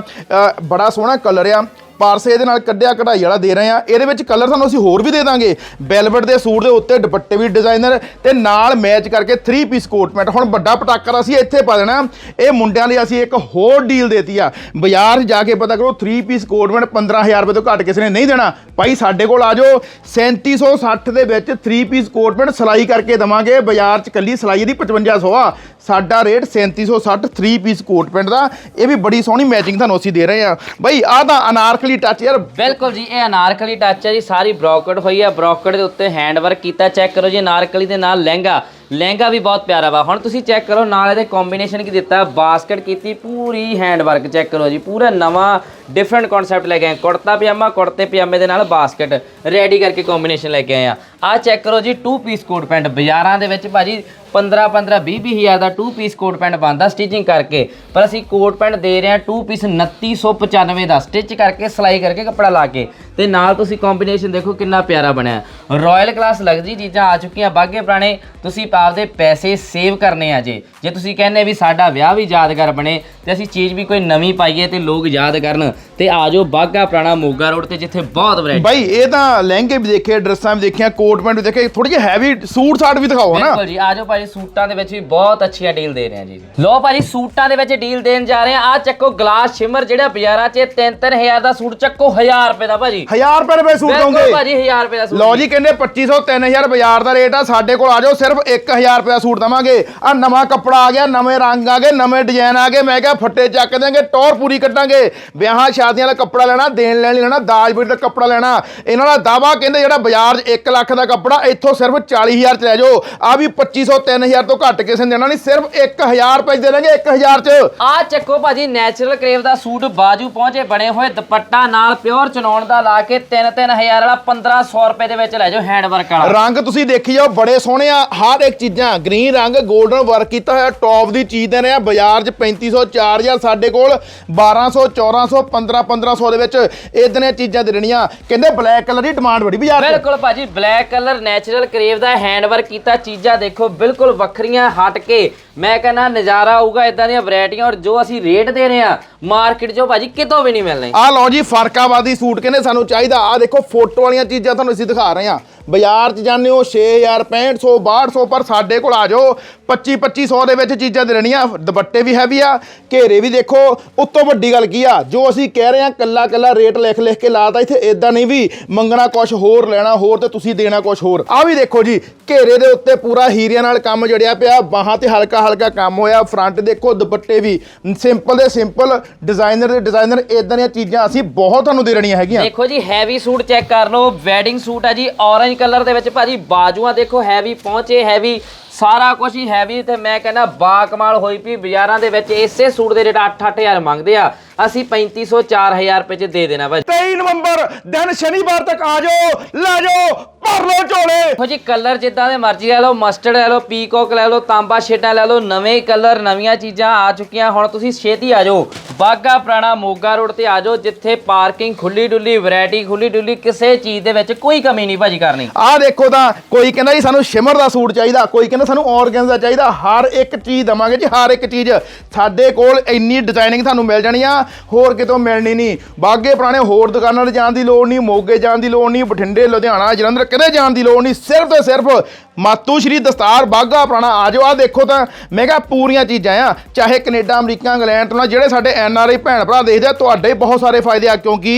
ਬੜਾ ਸੋਹਣਾ ਕਲਰ ਆ। ਪਾਰਸੇ ਇਹਦੇ ਨਾਲ ਕੱਢਿਆ, ਕਢਾਈ ਵਾਲਾ ਦੇ ਰਹੇ ਆ ਇਹਦੇ ਵਿੱਚ ਕਲਰ ਤੁਹਾਨੂੰ ਅਸੀਂ ਹੋਰ ਵੀ ਦੇ ਦਾਂਗੇ। ਬੈਲਵਟ ਦੇ ਸੂਟ ਦੇ ਉੱਤੇ ਦੁਪੱਟੇ ਵੀ ਡਿਜ਼ਾਈਨਰ ਤੇ ਨਾਲ ਮੈਚ ਕਰਕੇ 3 ਪੀਸ ਕੋਟ ਪੈਂਟ ਹੁਣ ਵੱਡਾ ਪਟਾਕਾ ਅਸੀਂ ਇੱਥੇ ਪਾ ਦੇਣਾ। ਇਹ ਮੁੰਡਿਆਂ ਲਈ ਅਸੀਂ ਇੱਕ ਹੋਰ ਡੀਲ ਦੇਤੀ ਆ। ਬਾਜ਼ਾਰ 'ਚ ਜਾ ਕੇ ਪਤਾ ਕਰੋ 3 ਪੀਸ ਕੋਟ ਪੈਂਟ 15000 ਰੁਪਏ ਤੋਂ ਘੱਟ ਕਿਸੇ ਨੇ ਨਹੀਂ ਦੇਣਾ। ਭਾਈ, ਸਾਡੇ ਕੋਲ ਆ ਜਾਓ। 3760 ਦੇ ਵਿੱਚ 3 ਪੀਸ ਕੋਟ ਪੈਂਟ ਸਿਲਾਈ ਕਰਕੇ ਦਵਾਂਗੇ। ਬਾਜ਼ਾਰ 'ਚ ਕੱਲੀ ਸਿਲਾਈ ਦੀ 5500 ਆ। ਸਾਡਾ ਰੇਟ 3760 3 ਪੀਸ ਕੋਟ ਪੈਂਟ ਦਾ। ਇਹ ਵੀ ਬੜੀ ਸੋਹਣੀ ਮੈਚਿੰਗ ਤੁਹਾਨੂੰ ਅਸੀਂ ਦੇ ਰਹੇ ਆ ਬਈ ਆਹ ਤਾਂ ਅਨਾਰਕਲੀ ਟੱਚ ਯਾਰ। ਬਿਲਕੁਲ ਜੀ, ਇਹ ਅਨਾਰਕਲੀ ਟੱਚ ਹੈ ਜੀ, ਸਾਰੀ ਬ੍ਰੋਕਟ ਹੋਈ ਹੈ। ਬ੍ਰੋਕਟ ਦੇ ਉੱਤੇ ਹੈਂਡ ਵਰਕ ਕੀਤਾ ਚੈੱਕ ਕਰੋ ਜੀ, ਅਨਾਰਕਲੀ ਦੇ ਨਾਲ ਲਹਿੰਗਾ। ਲਹਿੰਗਾ ਵੀ ਬਹੁਤ ਪਿਆਰਾ ਵਾ। ਹੁਣ ਤੁਸੀਂ ਚੈੱਕ ਕਰੋ, ਨਾਲ ਇਹਦੇ ਕੰਬੀਨੇਸ਼ਨ ਕੀ ਦਿੱਤਾ? ਬਾਸਕਟ ਕੀਤੀ, ਪੂਰੀ ਹੈਂਡ ਵਰਕ ਚੈੱਕ ਕਰੋ ਜੀ। ਪੂਰਾ ਨਵਾਂ ਡਿਫਰੈਂਟ ਕਨਸੈਪਟ ਲੈ ਕੇ ਆਏ। ਕੁੜਤਾ ਪਜਾਮਾ, ਕੁੜਤੇ ਪਜਾਮੇ ਦੇ ਨਾਲ ਬਾਸਕਟ ਰੈਡੀ ਕਰਕੇ ਕੰਬੀਨੇਸ਼ਨ ਲੈ ਕੇ ਆਏ ਆ। ਆ ਚੈੱਕ ਕਰੋ ਜੀ 2 ਪੀਸ ਕੋਟ ਪੈਂਟ ਬਾਜ਼ਾਰਾਂ ਦੇ ਵਿੱਚ ਭਾਜੀ 15 15 20 20 ਹਜ਼ਾਰ ਦਾ 2 ਪੀਸ ਕੋਟ ਪੈਂਟ ਬਣਦਾ ਸਟਿਚਿੰਗ ਕਰਕੇ। ਪਰ ਅਸੀਂ ਕੋਟ ਪੈਂਟ ਦੇ ਰਹੇ ਹਾਂ 2 ਪੀਸ 2995 ਦਾ। ਸਟਿਚ ਕਰਕੇ, ਸਿਲਾਈ ਕਰਕੇ ਕੱਪੜਾ ਲਾ ਕੇ। ਤੇ ਨਾਲ ਤੁਸੀਂ ਕੰਬੀਨੇਸ਼ਨ ਦੇਖੋ ਕਿੰਨਾ ਪਿਆਰਾ ਬਣਿਆ। ਰਾਇਲ ਕਲਾਸ ਲਗਜ਼ਰੀ ਚੀਜ਼ਾਂ ਆ ਚੁੱਕੀਆਂ। ਬਾਗੇ ਪੁਰਾਣੇ ਤੁਸੀਂ ਆਪਦੇ ਪੈਸੇ ਸੇਵ ਕਰਨੇ ਆ ਜੇ। ਜੇ ਤੁਸੀਂ ਕਹਿੰਦੇ ਵੀ ਸਾਡਾ ਵਿਆਹ ਵੀ ਯਾਦਗਾਰ ਬਣੇ ਤੇ ਅਸੀਂ ਚੀਜ਼ ਵੀ ਕੋਈ ਨਵੀਂ ਪਾਈਏ ਤੇ ਲੋਕ ਯਾਦ ਕਰਨ ਤੇ ਆ ਜਾਓ ਬਾਗਾ ਪੁਰਾਣਾ ਮੋਗਾ ਰੋਡ ਤੇ ਜਿੱਥੇ ਬਹੁਤ ਵੈਰਾਈਟੀ ਬਾਈ ਇਹ ਤਾਂ ਲਹਿੰਗੇ ਵੀ ਦੇਖੇ ਡਰੈਸਾਂ ਵੀ ਦੇਖੀਆਂ ਕੋਟ ਪੈਂਟ ਵੀ ਦੇਖੇ ਥੋੜੀ ਜਿਹੀ ਹੈਵੀ ਸੂਟ ਸਾਟ ਵੀ ਦਿਖਾਓ ਨਾ ਬਿਲਕੁਲ ਜੀ ਆਜੋ ਭਾਜੀ ਸੂਟਾਂ ਦੇ ਵਿੱਚ ਵੀ ਬਹੁਤ ਅੱਛੀਆਂ ਡੀਲ ਦੇ ਰਹੇ ਹਾਂ ਜੀ। ਲੋ ਭਾਜੀ ਸੂਟਾਂ ਦੇ ਵਿੱਚ ਡੀਲ ਦੇਣ ਜਾ ਰਹੇ ਹਾਂ ਆ ਚੱਕੋ ਗਲਾਸ ਸ਼ਿਮਰ ਜਿਹੜਾ ਬਾਜ਼ਾਰਾਂ 'ਚ 3-3000 ਦਾ ਸੂਟ ਚੱਕੋ 1000 ਰੁਪਏ ਦਾ ਭਾਜੀ। 1000 ਰੁਪਏ ਰੁਪਏ ਸੂਟ ਦੋਗੇ ਭਾਜੀ 1000 ਰੁਪਏ ਦਾ ਸੂਟ ਲਓ ਜੀ। ਕਹਿੰਦੇ 2500 3000 ਬਾਜ਼ਾਰ ਦਾ ਰੇਟ ਆ ਸਾਡੇ ਕੋਲ ਆ ਜਾਓ ਸਿਰਫ 1000 ਰੁਪਏ ਦਾ ਸੂਟ ਦਵਾਂਗੇ। ਆ ਨਵਾਂ ਕੱਪੜਾ ਆ ਗਿਆ ਨਵੇਂ ਰੰਗ ਆ ਗਏ ਨਵੇਂ ਡਿਜ਼ਾਈਨ ਆ ਗਏ। ਮੈਂ ਕਿਹਾ ਫੱਟੇ ਚੱਕ ਦੇਾਂਗੇ ਟੌਰ ਪੂਰੀ ਕੱਢਾਂਗੇ। ਵਿਆਹਾਂ ਸ਼ਾਦੀਆਂ ਦਾ ਕੱਪੜਾ ਲੈਣਾ ਦੇਣ ਲੈਣ ਲੈਣਾ ਦਾਜ ਬੀੜ ਦਾ ਕੱਪੜਾ ਲੈਣਾ। ਇਹਨਾਂ ਦਾ ਦਾਵਾ ਕਹਿੰਦੇ ਜਿਹੜਾ ਬਾਜ਼ਾਰ 'ਚ 1 ਲੱਖ ਦਾ ਕੱਪੜਾ ਇੱਥੋਂ ਸਿਰਫ 40000 ਚ ਲੈ ਜਾਓ। ਆ ਵੀ 2500 3000 ਤੋਂ ਘੱਟ ਕਿਸੇ ਨੇ ਦੇਣਾ ਨਹੀਂ ਸਿਰਫ 1000 ਰੁਪਏ 'ਚ ਦੇ ਦਾਂਗੇ 1000 ਚ। ਆ ਚੱਕੋ ਭਾਜੀ ਨੈਚੁਰਲ ਕਰੇਵ ਦਾ ਸੂਟ ਬਾਜੂ ਪਹੁੰਚੇ ਬਣੇ ਹੋਏ ਦੁਪੱਟਾ ਨਾਲ ਪਿਓਰ ਚਨੌਣ ਦਾ ਲਾ ਕੇ 3-3000 ਵਾਲਾ 1500 ਰੁਪਏ ਦੇ ਵਿੱਚ ਲੈ ਜਾਓ ਹੈਂਡ ਵਰਕ ਵਾਲਾ। ਰੰਗ ਤੁਸੀਂ ਦੇਖੀ ਜਾਓ ਬੜੇ ਸੋਹਣੇ ਆ ਹਰ ਇੱਕ ਚੀਜ਼ਾਂ ਗ੍ਰੀਨ ਰੰਗ 골ਡਨ ਵਰਕ ਕੀਤਾ ਹੋਇਆ ਟੌਪ ਦੀ ਚੀਜ਼ ਦੇ ਰਹੇ ਆ ਬਾਜ਼ਾਰ 'ਚ 3500 4000 ਸਾਡੇ ਕੋਲ 1200 1400 15 1500 ਦੇ ਵਿੱਚ ਇਦਾਂ ਦੀਆਂ ਚੀਜ਼ਾਂ ਦੇ ਦੇਣੀਆਂ ਕਹਿੰਦੇ ਬਲੈਕ ਕਲਰ ਦੀ ਡਿਮਾਂਡ ਬੜੀ ਬਾਜ਼ਾਰ 'ਚ। ਬਿਲਕੁਲ ਭਾਜੀ ਬਲੈਕ ਕਲਰ ਨੈਚੁਰਲ ਕਰੇਵ ਦਾ ਹੈਂਡ ਵਰਕ ਕੀਤਾ ਚੀਜ਼ਾਂ ਦੇਖੋ ਬਿਲਕੁਲ ਵੱਖਰੀਆਂ ਹਟ ਕੇ। ਮੈਂ ਕਹਿੰਦਾ ਨਜ਼ਾਰਾ ਆਊਗਾ ਇਦਾਂ ਦੀਆਂ ਵੈਰਾਈਟੀਆਂ ਔਰ ਜੋ ਅਸੀਂ ਰੇਟ ਦੇ ਰਹੇ ਆ ਮਾਰਕੀਟ 'ਚੋਂ ਭਾਜੀ ਕਿਤੋਂ ਵੀ ਨਹੀਂ ਮਿਲਣੇ। ਆ ਲਓ ਜੀ ਫਰਕਾਬਾਦੀ ਸੂਟ ਕਹਿੰਦੇ ਸਾਨੂੰ ਚਾਹੀਦਾ। ਆ ਦੇਖੋ ਫੋਟੋ ਵਾਲੀਆਂ ਚੀਜ਼ਾਂ ਤੁਹਾਨੂੰ ਅਸੀਂ ਦਿਖਾ ਰਹੇ ਆ ਬਾਜ਼ਾਰ 'ਚ ਜਾਂਦੇ ਹੋ 6000 6500 6200 ਪਰ ਸਾਡੇ ਕੋਲ ਆ ਜਾਓ। 25 2500 ਦੇ ਵਿੱਚ ਚੀਜ਼ਾਂ ਦੇ ਰਹਿਣੀਆਂ ਦੁਪੱਟੇ ਵੀ ਹੈਵੀ ਆ, ਘੇਰੇ ਵੀ ਦੇਖੋ। ਉੱਤੋਂ ਵੱਡੀ ਗੱਲ ਕੀ ਆ, ਜੋ ਅਸੀਂ ਕਹਿ ਰਹੇ ਆ, ਕੱਲਾ ਕੱਲਾ ਰੇਟ ਲਿਖ ਲਿਖ ਕੇ ਲਾਤਾ ਇੱਥੇ ਇਦਾਂ ਨਹੀਂ ਵੀ ਮੰਗਣਾ ਕੁਝ ਹੋਰ, ਲੈਣਾ ਹੋਰ ਤੇ ਤੁਸੀਂ ਦੇਣਾ ਕੁਝ ਹੋਰ। ਆ ਵੀ ਦੇਖੋ ਜੀ, ਘੇਰੇ ਦੇ ਉੱਤੇ ਪੂਰਾ ਹੀਰਿਆਂ ਨਾਲ ਕੰਮ ਜੜਿਆ ਪਿਆ, ਬਾਹਾਂ ਤੇ ਹਲਕਾ ਹਲਕਾ ਕੰਮ ਹੋਇਆ ਫਰੰਟ ਦੇਖੋ, ਦੁਪੱਟੇ ਵੀ। ਸਿੰਪਲ ਦੇ ਸਿੰਪਲ ਡਿਜ਼ਾਈਨਰ ਦੇ ਡਿਜ਼ਾਈਨਰ ਇਦਾਂ ਦੀਆਂ ਚੀਜ਼ਾਂ ਅਸੀਂ ਬਹੁਤ ਤੁਹਾਨੂੰ ਦੇ ਰਣੀਆਂ ਹੈਗੀਆਂ। ਦੇਖੋ ਜੀ ਹੈਵੀ ਸੂਟ ਚੈੱਕ ਕਰ ਲਓ ਵੈਡਿੰਗ ਸੂਟ ਹੈ ਜੀ ਔਰੇਂਜ ਕਲਰ ਦੇ ਵਿੱਚ ਭਾਜੀ ਬਾਜੂਆਂ ਦੇਖੋ ਹੈਵੀ ਪਹੁੰਚੇ ਹੈਵੀ ਸਾਰਾ ਕੁਝ ਹੀ ਹੈਵੀ ਤੇ ਮੈਂ ਕਹਿੰਦਾ ਬਾ ਕਮਾਲ ਹੋਈ ਪਈ ਬਾਜ਼ਾਰਾਂ ਦੇ ਵਿੱਚ ਇਸੇ ਸੂਟ ਦੇ ਰੇਟ 8-8000 ਮੰਗਦੇ ਆ ਅਸੀਂ 3500 4000 ਰੁਪਏ ਚ ਦੇ ਦੇਣਾ ਭਾਜੀ। 23 ਨਵੰਬਰ ਦਿਨ ਸ਼ਨੀਵਾਰ ਤੱਕ ਆ ਜਾਓ ਲੈ ਜਾਓ ਭਰ ਲਓ ਝੋਲੇ। ਦੇਖੋ ਜੀ ਕਲਰ ਜਿੱਦਾਂ ਦੇ ਮਰਜ਼ੀ ਲੈ ਲਓ ਮਸਟਰਡ ਲੈ ਲਓ ਪੀਕੋਕ ਲੈ ਲਓ ਤਾਂਬਾ ਸ਼ੇਡਾਂ ਲੈ ਲਓ ਨਵੇਂ ਕਲਰ ਨਵੀਆਂ ਚੀਜ਼ਾਂ ਆ ਚੁੱਕੀਆਂ ਹੁਣ ਤੁਸੀਂ ਛੇਤੀ ਆ ਜਾਓ। ਬਾਗਾ ਪੁਰਾਣਾ ਮੋਗਾ ਰੋਡ ਤੇ ਆ ਜਾਓ, ਜਿੱਥੇ ਪਾਰਕਿੰਗ ਖੁੱਲੀ ਡੁੱਲੀ, ਵੈਰਾਈਟੀ ਖੁੱਲੀ ਡੁੱਲੀ, ਕਿਸੇ ਚੀਜ਼ ਦੇ ਵਿੱਚ ਕੋਈ ਕਮੀ ਨਹੀਂ, ਭਾਜੀ ਕਰਨੀ। ਆਹ ਦੇਖੋ ਤਾਂ ਕੋਈ ਕਹਿੰਦਾ ਜੀ ਸਾਨੂੰ ਸ਼ਿਮਰ ਦਾ ਸੂਟ ਚਾਹੀਦਾ, ਕੋਈ ਕਹਿੰਦਾ ਸਾਨੂੰ ਔਰਗੈਂਜ਼ ਚਾਹੀਦਾ, ਹਰ ਇੱਕ ਚੀਜ਼ ਦਵਾਂਗੇ ਜੀ, ਹਰ ਇੱਕ ਚੀਜ਼। ਸਾਡੇ ਕੋਲ ਇੰਨੀ ਡਿਜ਼ਾਈਨਿੰਗ ਤੁਹਾਨੂੰ ਮਿਲ ਜਾਣੀ ਆ, ਹੋਰ ਕਿਤੋਂ ਮਿਲਣੀ ਨਹੀਂ। ਬਾਗੇ ਪੁਰਾਣੇ ਹੋਰ ਦੁਕਾਨਾਂ 'ਤੇ ਜਾਣ ਦੀ ਲੋੜ ਨਹੀਂ, ਮੋਗੇ ਜਾਣ ਦੀ ਲੋੜ ਨਹੀਂ, ਬਠਿੰਡੇ, ਲੁਧਿਆਣਾ, ਜਲੰਧਰ, ਕਿਤੇ ਜਾਣ ਦੀ ਲੋੜ ਨਹੀਂ, ਸਿਰਫ ਤੇ ਸਿਰਫ ਮਾਤੂ ਸ਼੍ਰੀ ਦਸਤਾਰ ਬਾਗਾ ਪੁਰਾਣਾ, ਆ ਜਾਓ। ਆ ਦੇਖੋ ਤਾਂ ਮੈਂ ਕਿਹਾ ਪੂਰੀਆਂ ਚੀਜ਼ਾਂ ਆ, ਚਾਹੇ ਕੈਨੇਡਾ, ਅਮਰੀਕਾ, ਇੰਗਲੈਂਡ ਤੋਂ ਨਾ, ਜਿਹੜੇ ਸਾਡੇ ਐਨ ਆਰ ਆਈ ਭੈਣ ਭਰਾ ਦੇਖਦੇ ਆ ਤੁਹਾਡੇ ਬਹੁਤ ਸਾਰੇ ਫਾਇਦੇ ਆ ਕਿਉਂਕਿ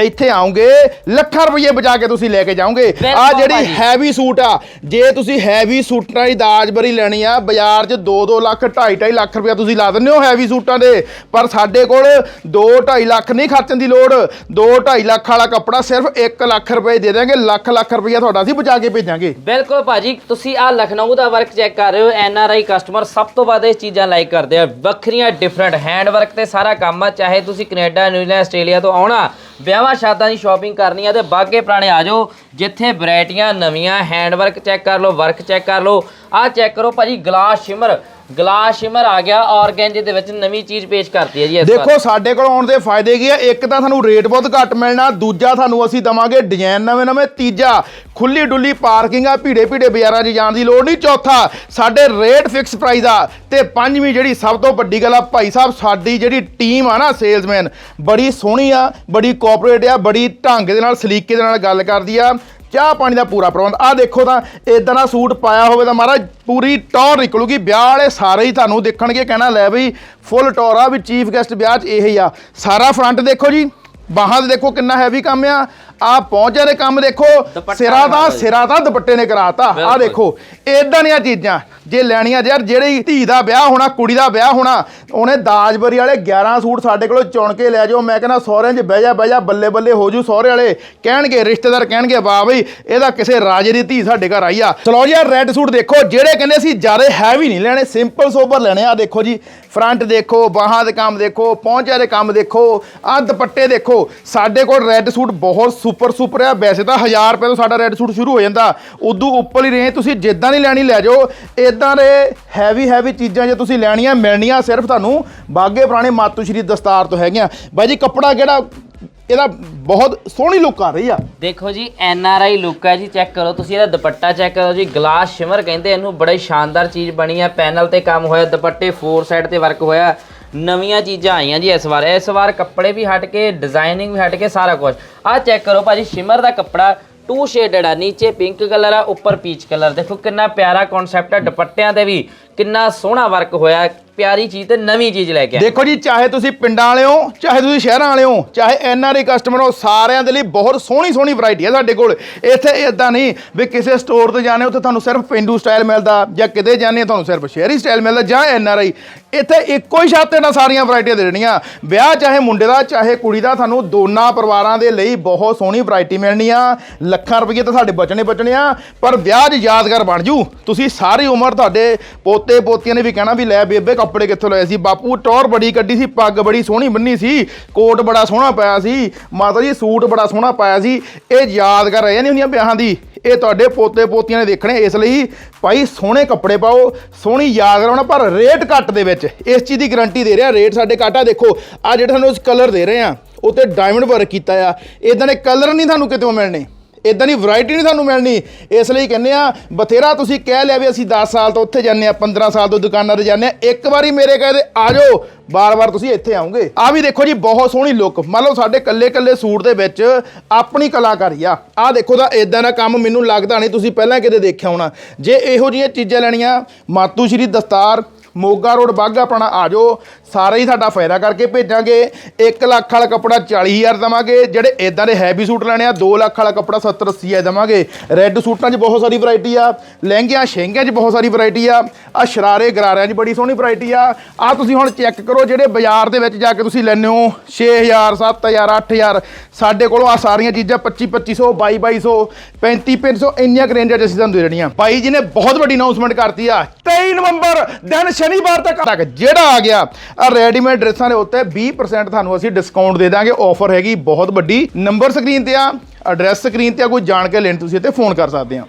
ਇੱਥੇ ਆਉਂਗੇ ਲੱਖਾਂ ਰੁਪਏ ਬਚਾ ਕੇ ਤੁਸੀਂ ਲੈ ਕੇ ਜਾਓਗੇ। ਆ ਜਿਹੜੀ। ਹੈਵੀ ਸੂਟ ਆ ਜੇ ਤੁਸੀਂ ਹੈਵੀ ਸੂਟਾਂ ਦੀ ਦਾਜ ਬਰੀ ਲੈਣੀ ਆ ਬਾਜ਼ਾਰ 'ਚ 2-2 ਲੱਖ 2.5 ਲੱਖ ਰੁਪਏ ਤੁਸੀਂ ਲਾ ਦਿੰਦੇ ਹੋ ਹੈਵੀ ਸੂਟਾਂ ਦੇ। ਪਰ ਸਾਡੇ ਕੋਲ 2-2.5 ਲੱਖ ਨਹੀਂ ਖਰਚਣ ਦੀ ਲੋੜ। 2-2.5 ਲੱਖ ਵਾਲਾ ਕੱਪੜਾ ਸਿਰਫ 1 ਲੱਖ ਰੁਪਏ ਦੇ ਦੇਾਂਗੇ ਲੱਖ ਲੱਖ ਰੁਪਏ ਤੁਹਾਡਾ ਅਸੀਂ ਬਚਾ ਕੇ ਭੇਜਾਂਗੇ। ਬਿਲਕੁਲ ਭਾਜੀ ਤੁਸੀਂ ਆ ਲਖਨਊ ਦਾ ਵਰਕ ਚੈੱਕ ਕਰ ਰਹੇ ਹੋ ਐਨ ਆਰ ਆਈ ਕਸਟਮਰ ਸਭ ਤੋਂ ਵੱਧ ਇਹ ਚੀਜ਼ਾਂ ਲਾਈਕ ਕਰਦੇ ਆ ਵੱਖਰੀਆਂ ਡਿਫਰੈਂਟ ਹੈਂਡ ਵਰਕ ਤੇ ਸਾਰਾ ਕੰਮ ਆ, ਚਾਹੇ ਤੁਸੀਂ ਕੈਨੇਡਾ, ਨਿਊਜ਼ੀਲੈਂਡ, ਆਸਟ੍ਰੇਲੀਆ ਤੋਂ ਆਉਣਾ, ਵਿਆਹਾਂ ਸ਼ਾਦਾਂ ਦੀ ਸ਼ਾਪਿੰਗ ਕਰਨੀ ਆ ਤੇ ਬਾਗੇ ਪੁਰਾਣੇ ਆ ਜਾਓ, ਜਿੱਥੇ ਵੈਰਾਈਟੀਆਂ ਨਵੀਆਂ ਹੈਂਡ ਵਰਕ ਚੈੱਕ ਕਰ ਲਓ ਵਰਕ ਚੈੱਕ ਕਰ ਲਓ, ਆਹ ਚੈੱਕ ਕਰੋ ਭਾਜੀ ਗਲਾਸ ਸ਼ਿਮਰ ਗਲਾਸ ਸ਼ਿਮਰ ਆ ਗਿਆ ਔਰਗੈਂਜੇ ਦੇ ਵਿੱਚ ਨਵੀਂ ਚੀਜ਼ ਪੇਸ਼ ਕਰਤੀ ਹੈ ਜੀ ਇਸ ਵਾਰ। ਦੇਖੋ ਸਾਡੇ ਕੋਲ ਆਉਣ ਦੇ ਫਾਇਦੇ ਕੀ ਆ? ਇੱਕ ਤਾਂ ਤੁਹਾਨੂੰ ਰੇਟ ਬਹੁਤ ਘੱਟ ਮਿਲਣਾ ਦੂਜਾ ਤੁਹਾਨੂੰ ਅਸੀਂ ਦਵਾਂਗੇ ਡਿਜ਼ਾਈਨ ਨਵੇਂ ਨਵੇਂ ਤੀਜਾ ਖੁੱਲੀ ਡੁੱਲੀ ਪਾਰਕਿੰਗ ਆ ਭੀੜੇ ਭੀੜੇ ਬਾਜ਼ਾਰਾਂ 'ਚ ਜਾਣ ਦੀ ਲੋੜ ਨਹੀਂ ਚੌਥਾ ਸਾਡੇ ਰੇਟ ਫਿਕਸ ਪ੍ਰਾਈਸ ਆ। ਤੇ ਪੰਜਵੀਂ ਜਿਹੜੀ ਸਭ ਤੋਂ ਵੱਡੀ ਗੱਲ ਆ ਭਾਈ ਸਾਹਿਬ ਸਾਡੀ ਜਿਹੜੀ ਟੀਮ ਆ ਨਾ ਸੇਲਸਮੈਨ ਬੜੀ ਸੋਹਣੀ ਆ ਬੜੀ ਕੋਆਪਰੇਟ ਆ ਬੜੀ ਢੰਗ ਦੇ ਨਾਲ ਸਲੀਕੇ ਦੇ ਨਾਲ ਗੱਲ ਕਰਦੀ ਆ। ਚਾਹ ਪਾਣੀ ਦਾ ਪੂਰਾ ਪ੍ਰਬੰਧ। ਆ ਦੇਖੋ ਤਾਂ ਇਦਾਂ ਦਾ ਸੂਟ ਪਾਇਆ ਹੋਵੇ ਤਾਂ ਮਹਾਰਾਜ ਪੂਰੀ ਟੌਰ ਨਿਕਲੂਗੀ। ਵਿਆਹ ਵਾਲੇ ਸਾਰੇ ਹੀ ਤੁਹਾਨੂੰ ਦੇਖਣਗੇ, ਕਹਿਣਾ ਲੈ ਬਈ ਫੁੱਲ ਟੌਰ ਆ, ਵੀ ਚੀਫ ਗੈਸਟ ਵਿਆਹ 'ਚ ਇਹ ਹੀ ਆ। ਸਾਰਾ ਫਰੰਟ ਦੇਖੋ ਜੀ। ਬਾਹਾਂ ਦੇ ਦੇਖੋ ਕਿੰਨਾ ਹੈਵੀ ਕੰਮ ਆ। ਆ ਪਹੁੰਚੇ ਦੇ ਕੰਮ ਦੇਖੋ। ਸਿਰਾ ਦਾ। ਸਿਰਾ ਤਾਂ ਦੁਪੱਟੇ ਨੇ ਕਰਾਤਾ। ਆ। ਦੇਖੋ ਇਦਾਂ ਦੀਆਂ ਚੀਜ਼ਾਂ। ਜੇ ਲੈਣੀਆਂ ਯਾਰ ਜਿਹੜੀ ਧੀ ਦਾ ਵਿਆਹ ਹੋਣਾ ਕੁੜੀ ਦਾ ਵਿਆਹ ਹੋਣਾ ਉਹਨੇ ਦਾਜਬਰੀ ਵਾਲੇ 11 ਸੂਟ ਸਾਡੇ ਕੋਲੋਂ ਚੁਣ ਕੇ ਲੈ ਜਾਓ। ਮੈਂ ਕਹਿੰਦਾ ਸਹੁਰਿਆਂ 'ਚ ਬਹਿ ਜਾ ਬਹਿ ਜਾ ਬੱਲੇ ਬੱਲੇ ਹੋ ਜੂ ਸਹੁਰੇ ਵਾਲੇ। ਕਹਿਣਗੇ ਰਿਸ਼ਤੇਦਾਰ ਕਹਿਣਗੇ ਵਾਹ ਬਈ ਇਹਦਾ ਕਿਸੇ ਰਾਜੇ ਦੀ ਧੀ ਸਾਡੇ ਘਰ ਆਈ ਆ। ਚਲੋ ਜੀ ਰੈੱਡ ਸੂਟ ਦੇਖੋ ਜਿਹੜੇ ਕਹਿੰਦੇ ਸੀ ਜ਼ਿਆਦਾ ਹੈਵੀ ਨਹੀਂ ਲੈਣੇ ਸਿੰਪਲ ਸੋਬਰ ਲੈਣੇ ਆ ਦੇਖੋ ਜੀ। ਫਰੰਟ ਦੇਖੋ ਬਾਹਾਂ ਦੇ ਕੰਮ ਦੇਖੋ ਪਹੁੰਚਿਆ ਦੇ ਕੰਮ ਦੇਖੋ ਆ ਦੁਪੱਟੇ ਦੇਖੋ। ਸਾਡੇ ਕੋਲ ਰੈੱਡ ਸੂਟ ਬਹੁਤ ਸੁਪਰ ਸੁਪਰ ਆ। ਵੈਸੇ ਤਾਂ 1000 ਰੁਪਏ ਤੋਂ ਸਾਡਾ ਰੈੱਡ ਸੂਟ ਸ਼ੁਰੂ ਹੋ ਜਾਂਦਾ। ਉਦੋਂ ਉੱਪਰ ਹੀ ਰੇਂਜ ਤੁਸੀਂ ਜਿੱਦਾਂ ਦੀ ਲੈਣੀ ਲੈ ਜਾਓ। ਇਦਾਂ ਦੇ ਹੈਵੀ ਹੈਵੀ ਚੀਜ਼ਾਂ ਜੇ ਤੁਸੀਂ ਲੈਣੀਆਂ, ਮਿਲਣੀਆਂ ਸਿਰਫ ਤੁਹਾਨੂੰ ਬਾਗੇ ਪੁਰਾਣੇ ਮਾਤੂ ਸ਼੍ਰੀ ਦਸਤਾਰ ਤੋਂ ਹੈਗੀਆਂ। ਬਾਈ ਜੀ, ਕੱਪੜਾ ਕਿਹੜਾ, ਇਹਦਾ ਬਹੁਤ ਸੋਹਣੀ ਲੁੱਕ ਆ ਰਹੀ ਆ। ਦੇਖੋ ਜੀ ਐਨ ਆਰ ਆਈ ਲੁੱਕ ਹੈ ਜੀ ਚੈੱਕ ਕਰੋ। ਤੁਸੀਂ ਇਹਦਾ ਦੁਪੱਟਾ ਚੈੱਕ ਕਰੋ ਜੀ। ਗਲਾਸ ਸ਼ਿਮਰ ਕਹਿੰਦੇ ਇਹਨੂੰ ਬੜੇ ਸ਼ਾਨਦਾਰ ਚੀਜ਼ ਬਣੀ ਹੈ ਪੈਨਲ ਤੇ ਕੰਮ ਹੋਇਆ, ਦੁਪੱਟੇ ਫੋਰ ਸਾਈਡ ਤੇ ਵਰਕ ਹੋਇਆ। ਨਵੀਆਂ ਚੀਜ਼ਾਂ ਆਈਆਂ ਜੀ ਇਸ ਵਾਰ। ਇਸ ਵਾਰ ਕੱਪੜੇ ਵੀ ਹਟ ਕੇ ਡਿਜ਼ਾਈਨਿੰਗ ਵੀ ਹਟ ਕੇ ਸਾਰਾ ਕੁਝ ਆਹ ਚੈੱਕ ਕਰੋ ਭਾਜੀ ਸ਼ਿਮਰ ਦਾ ਕੱਪੜਾ ਟੂ ਸ਼ੇਡਡ ਆ, ਨੀਚੇ ਪਿੰਕ ਕਲਰ ਆ, ਉੱਪਰ ਪੀਚ ਕਲਰ ਦੇਖੋ ਕਿੰਨਾ ਪਿਆਰਾ ਕਨਸੈਪਟ ਆ, ਦੁਪੱਟਿਆਂ ਤੇ ਵੀ। ਕਿੰਨਾ ਸੋਹਣਾ ਵਰਕ ਹੋਇਆ, ਪਿਆਰੀ ਚੀਜ਼ ਤੇ ਨਵੀਂ ਚੀਜ਼ ਲੈ ਕੇ ਆਏ। ਦੇਖੋ ਜੀ, ਚਾਹੇ ਤੁਸੀਂ ਪਿੰਡਾਂ ਵਾਲੇ ਹੋ ਚਾਹੇ ਤੁਸੀਂ ਸ਼ਹਿਰਾਂ ਵਾਲੇ ਹੋ ਚਾਹੇ ਐਨਆਰਆਈ ਕਸਟਮਰ ਹੋ, ਸਾਰਿਆਂ ਦੇ ਲਈ ਬਹੁਤ ਸੋਹਣੀ ਸੋਹਣੀ ਵੈਰਾਈਟੀ ਹੈ ਸਾਡੇ ਕੋਲ। ਇੱਥੇ ਇਦਾਂ ਨਹੀਂ ਵੀ ਕਿਸੇ ਸਟੋਰ ਤੇ ਜਾਣੇ, ਉੱਥੇ ਤੁਹਾਨੂੰ ਸਿਰਫ ਪਿੰਡੂ ਸਟਾਈਲ ਮਿਲਦਾ ਜਾਂ ਕਿਤੇ ਜਾਣੇ, ਤੁਹਾਨੂੰ ਸਿਰਫ ਸ਼ਹਿਰੀ ਸਟਾਈਲ ਮਿਲਦਾ ਜਾਂ ਐਨਆਰਆਈ ਇੱਥੇ ਇੱਕੋ ਹੀ ਛੱਤ ਤੇ ਨਾਲ ਸਾਰੀਆਂ ਵੈਰਾਈਟੀਆਂ ਦੇ ਦੇਣੀਆਂ। ਵਿਆਹ ਚਾਹੇ ਮੁੰਡੇ ਦਾ, ਚਾਹੇ ਕੁੜੀ ਦਾ, ਤੁਹਾਨੂੰ ਦੋਨਾਂ ਪਰਿਵਾਰਾਂ ਦੇ ਲਈ ਬਹੁਤ ਸੋਹਣੀ ਵੈਰਾਈਟੀ ਮਿਲਣੀ ਆ। ਲੱਖਾਂ ਰੁਪਏ ਤਾਂ ਸਾਡੇ ਬਚਣੇ ਬਚਣੇ ਆ, ਪਰ ਵਿਆਹ 'ਚ ਯਾਦਗਾਰ ਬਣ ਜੂ। ਤੁਸੀਂ ਸਾਰੀ ਉਮਰ ਤੁਹਾਡੇ ਪੋਤੇ ਪੋਤੇ ਪੋਤੀਆਂ ਨੇ ਵੀ ਕਹਿਣਾ ਵੀ ਲੈ ਬੇਬੇ, ਕੱਪੜੇ ਕਿੱਥੋਂ ਲਏ ਸੀ? ਬਾਪੂ, ਟੌਰ ਬੜੀ ਕੱਢੀ ਸੀ, ਪੱਗ ਬੜੀ ਸੋਹਣੀ ਬੰਨੀ ਸੀ, ਕੋਟ ਬੜਾ ਸੋਹਣਾ ਪਾਇਆ ਸੀ, ਮਾਤਾ ਜੀ, ਸੂਟ ਬੜਾ ਸੋਹਣਾ ਪਾਇਆ ਸੀ। ਇਹ ਯਾਦਗਾਰ ਰਹਿ ਨਹੀਂ ਹੁੰਦੀਆਂ ਵਿਆਹਾਂ ਦੀ। ਇਹ ਤੁਹਾਡੇ ਪੋਤੇ ਪੋਤੀਆਂ ਨੇ ਦੇਖਣੇ, ਇਸ ਲਈ ਭਾਈ ਸੋਹਣੇ ਕੱਪੜੇ ਪਾਓ, ਸੋਹਣੀ ਯਾਦਗਾਰ ਹੋਣਾ, ਪਰ ਰੇਟ ਘੱਟ ਦੇ ਵਿੱਚ। ਇਸ ਚੀਜ਼ ਦੀ ਗਾਰੰਟੀ ਦੇ ਰਿਹਾ, ਰੇਟ ਸਾਡੇ ਘੱਟ ਆ। ਦੇਖੋ, ਆ ਜਿਹੜੇ ਤੁਹਾਨੂੰ ਉਸ ਕਲਰ ਦੇ ਰਹੇ ਆ ਉੱਤੇ ਡਾਇਮੰਡ ਵਰਕ ਕੀਤਾ ਆ। ਇਦਾਂ ਦੇ ਕਲਰ ਨਹੀਂ ਤੁਹਾਨੂੰ ਕਿਤੋਂ ਮਿਲਣੇ। ਇਦਾਂ ਦੀ ਵੈਰਾਈਟੀ ਨਹੀਂ ਤੁਹਾਨੂੰ ਮਿਲਣੀ। ਇਸ ਲਈ ਕਹਿੰਦੇ ਆ, ਬਥੇਰਾ ਤੁਸੀਂ ਕਹਿ ਲਿਆ ਵੀ ਅਸੀਂ 10 ਸਾਲ ਤੋਂ ਉੱਥੇ ਜਾਂਦੇ ਆ 15 ਸਾਲ ਤੋਂ ਦੁਕਾਨਾਂ ਤੇ ਜਾਂਦੇ ਆ ਇੱਕ ਵਾਰੀ ਮੇਰੇ ਕਹਦੇ ਆ ਜਾਓ, ਬਾਰ-ਬਾਰ ਤੁਸੀਂ ਇੱਥੇ ਆਉਂਗੇ। ਆ ਵੀ ਦੇਖੋ ਜੀ, ਬਹੁਤ ਸੋਹਣੀ ਲੁੱਕ ਮੰਨ ਲਓ ਸਾਡੇ ਕੱਲੇ-ਕੱਲੇ ਸੂਟ ਦੇ ਵਿੱਚ ਆਪਣੀ ਕਲਾਕਾਰੀ ਆ। ਆ ਦੇਖੋ ਦਾ ਇਦਾਂ ਦਾ ਕੰਮ ਮੈਨੂੰ ਲੱਗਦਾ ਨਹੀਂ, ਤੁਸੀਂ ਪਹਿਲਾਂ ਕਿਤੇ ਦੇਖਿਆ ਹੋਣਾ। ਜੇ ਇਹੋ ਜਿਹੀਆਂ ਚੀਜ਼ਾਂ ਲੈਣੀਆਂ ਮਾਤੂ ਸ਼੍ਰੀ ਦਸਤਾਰ ਮੋਗਾ ਰੋਡ ਬਾਗਾ ਆਪਣਾ ਆ ਜਾਓ। ਸਾਰਾ ਹੀ ਸਾਡਾ ਫਾਇਦਾ ਕਰਕੇ ਭੇਜਾਂਗੇ। 1 ਲੱਖ ਵਾਲਾ ਕੱਪੜਾ 40000 ਦਵਾਂਗੇ। ਜਿਹੜੇ ਇਦਾਂ ਦੇ ਹੈਵੀ ਸੂਟ ਲੈਣੇ ਆ 2 ਲੱਖ ਵਾਲਾ ਕੱਪੜਾ 70 80000 ਦਵਾਂਗੇ। ਰੈੱਡ ਸੂਟਾਂ 'ਚ ਬਹੁਤ ਸਾਰੀ ਵੈਰਾਈਟੀ ਆ। ਲਹਿੰਗਿਆਂ, ਸ਼ਹਿੰਗਿਆਂ 'ਚ ਬਹੁਤ ਸਾਰੀ ਵੈਰਾਈਟੀ ਆ। ਆ ਸ਼ਰਾਰੇ, ਗਰਾਰਿਆਂ 'ਚ ਬੜੀ ਸੋਹਣੀ ਵੈਰਾਈਟੀ ਆ। ਆ ਤੁਸੀਂ ਹੁਣ ਚੈੱਕ ਕਰੋ, ਜਿਹੜੇ ਬਾਜ਼ਾਰ ਦੇ ਵਿੱਚ ਜਾ ਕੇ ਤੁਸੀਂ ਲੈਣੇ ਹੋ 6000 7000 8000 ਸਾਡੇ ਕੋਲੋਂ ਆ ਸਾਰੀਆਂ ਚੀਜ਼ਾਂ 25 2500 22 2200 35 3500 ਇੰਨੀਆਂ ਕੁ ਰੇਂਜਾਂ 'ਚ ਅਸੀਂ ਤੁਹਾਨੂੰ ਦੇ ਦੇਣੀਆਂ। ਭਾਈ ਜੀ ਨੇ ਬਹੁਤ ਵੱਡੀ ਅਨਾਉਂਸਮੈਂਟ ਕਰਤੀ ਆ। 23 ਨਵੰਬਰ, ਦਿਨ ਸ਼ਨੀਵਾਰ ਤੱਕ ਤੱਕ ਜਿਹੜਾ ਆ ਗਿਆ ਆ ਰੈਡੀਮੇਡ ਡਰੈਸਾਂ ਦੇ ਉੱਤੇ 20% ਤੁਹਾਨੂੰ ਅਸੀਂ ਡਿਸਕਾਊਂਟ ਦੇ ਦਾਂਗੇ। ਆਫਰ ਹੈਗੀ ਬਹੁਤ ਵੱਡੀ। ਨੰਬਰ ਸਕਰੀਨ ਤੇ ਆ ਐਡਰੈਸ ਸਕਰੀਨ ਤੇ ਆ, ਕੋਈ ਜਾਣ ਕੇ ਲੈਣ ਤੁਸੀਂ ਇੱਥੇ ਫੋਨ ਕਰ ਸਕਦੇ ਆ।